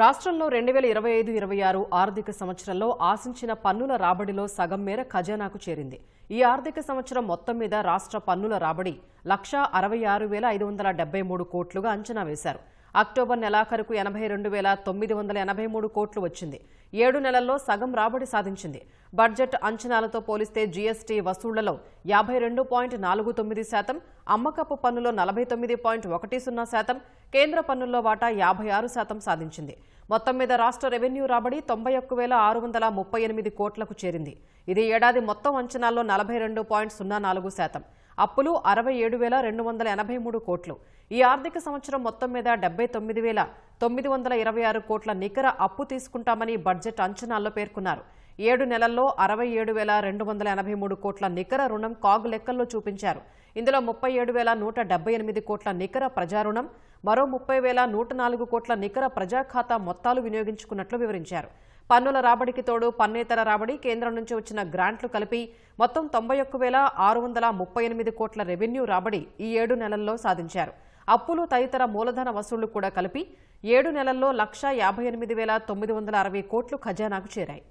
రాష్ట్రంలో రెండు వేల ఇరవై ఐదు ఇరవై ఆరు ఆర్థిక సంవత్సరంలో ఆశించిన పన్నుల రాబడిలో సగం మేర ఖజానాకు చేరింది. ఈ ఆర్థిక సంవత్సరం మొత్తం మీద రాష్ట్ర పన్నుల రాబడి లక్షా అరవై ఆరు వేల ఐదు వందల డెబ్బై మూడు కోట్లుగా అంచనా వేశారు. అక్టోబర్ నెలాఖరుకు ఎనభై రెండు వేల తొమ్మిది వందల ఎనభై మూడు కోట్లు వచ్చింది. ఏడు నెలల్లో సగం రాబడి సాధించింది. బడ్జెట్ అంచనాలతో పోలిస్తే జీఎస్టీ వసూళ్ళలో యాభై రెండు పాయింట్ నాలుగు తొమ్మిది శాతం అమ్మకపు పన్నులో నలభై తొమ్మిది పాయింట్ ఒకటి సున్నా శాతం కేంద్ర పన్నుల్లో వాటా యాభై ఆరు శాతం సాధించింది. మొత్తం మీద రాష్ట్ర రెవెన్యూ రాబడి తొంభై ఒక్క వేల ఆరు వందల ముప్పై ఎనిమిది కోట్లకు చేరింది. ఇది ఏడాది మొత్తం అంచనాల్లో నలభై రెండు పాయింట్ సున్నా నాలుగు శాతం. అప్పులు అరవై ఏడు వేల రెండు వందల ఎనభై మూడు కోట్లు. ఈ ఆర్థిక సంవత్సరం మొత్తం మీద డెబ్బై తొమ్మిది వేల తొమ్మిది వందల ఇరవై ఆరు కోట్ల నికర అప్పు తీసుకుంటామని బడ్జెట్ అంచనాల్లో పేర్కొన్నారు. ఏడు నెలల్లో అరవై ఏడు వేల రెండు వందల ఎనభై మూడు కోట్ల నికర రుణం కాగు లెక్కల్లో చూపించారు. ఇందులో ముప్పై ఏడు వేల నూట డెబ్బై ఎనిమిది కోట్ల నికర ప్రజారుణం మరో ముప్పై వేల నూట నాలుగు కోట్ల నికర ప్రజా ఖాతా మొత్తాలు వినియోగించుకున్నట్లు వివరించారు. పన్నుల రాబడికి తోడు పన్నేతర రాబడి కేంద్రం నుంచి వచ్చిన గ్రాంట్లు కలిపి మొత్తం తొంభై ఒక్క వేల ఆరు వందల ముప్పై ఎనిమిది కోట్ల రెవెన్యూ రాబడి ఈ ఏడు నెలల్లో సాధించారు. అప్పులు తదితర మూలధన వసూళ్ళు కూడా కలిపి ఏడు నెలల్లో లక్ష యాభై ఎనిమిది వేల తొమ్మిది వందల అరవై కోట్లు ఖజానాకు చేరాయి.